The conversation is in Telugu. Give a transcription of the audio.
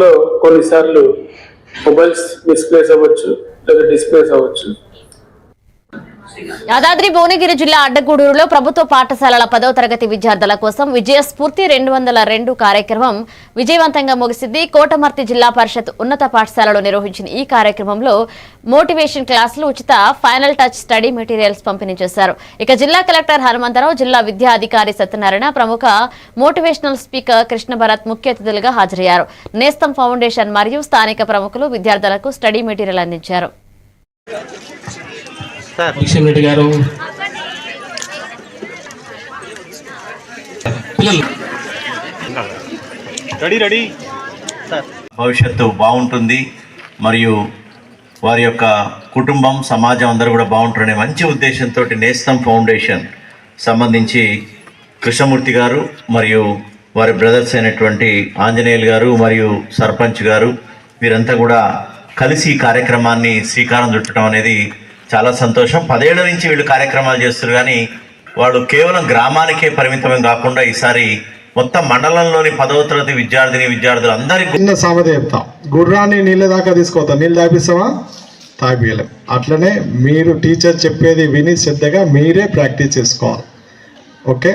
లో కొన్నిసార్లు మొబైల్స్ మిస్ప్లేస్ అవ్వచ్చు లేదా డిస్ప్లేస్ అవ్వచ్చు. యాదాద్రి భువనగిరి జిల్లా అడ్డగూడూరులో ప్రభుత్వ పాఠశాలల పదవ తరగతి విద్యార్థుల కోసం విజయ స్ఫూర్తి రెండు వందల రెండు కార్యక్రమం విజయవంతంగా ముగిసింది. కోటమర్తి జిల్లా పరిషత్ ఉన్నత పాఠశాలలో నిర్వహించిన ఈ కార్యక్రమంలో మోటివేషన్ క్లాసులు ఉచిత ఫైనల్ టచ్ స్టడీ మెటీరియల్స్ పంపిణీ చేశారు. ఇక జిల్లా కలెక్టర్ హనుమంతరావు జిల్లా విద్యాధికారి సత్యనారాయణ ప్రముఖ మోటివేషనల్ స్పీకర్ కృష్ణ భరత్ ముఖ్య అతిథులుగా హాజరయ్యారు. నేస్తం ఫౌండేషన్ మరియు స్థానిక ప్రముఖులు విద్యార్థులకు స్టడీ మెటీరియల్ అందించారు. కిషన్ రెడ్డి గారు. పిల్లలు. Ready ready. భవిష్యత్తు బాగుంటుంది మరియు వారి యొక్క కుటుంబం సమాజం అందరూ కూడా బాగుంటారనే మంచి ఉద్దేశంతో నేస్తం ఫౌండేషన్ సంబంధించి కృష్ణమూర్తి గారు మరియు వారి బ్రదర్స్ అయినటువంటి ఆంజనేయులు గారు మరియు సర్పంచ్ గారు వీరంతా కూడా కలిసి ఈ కార్యక్రమాన్ని శ్రీకారం చుట్టడం అనేది చాలా సంతోషం. పదేళ్ళ నుంచి వీళ్ళు కార్యక్రమాలు చేస్తారు కానీ వాళ్ళు కేవలం గ్రామానికే పరిమితమే కాకుండా ఈసారి మొత్తం మండలంలోని పదవ తరగతి విద్యార్థిని విద్యార్థులు అందరికీ చిన్న సామెత చెప్తాం. గుర్రాన్ని నీళ్ళ దాకా తీసుకోవద్దాం నీళ్ళు తాపిస్తావా తాపియలేం అట్లనే మీరు టీచర్ చెప్పేది విని శ్రద్ధగా మీరే ప్రాక్టీస్ చేసుకోవాలి. ఓకే?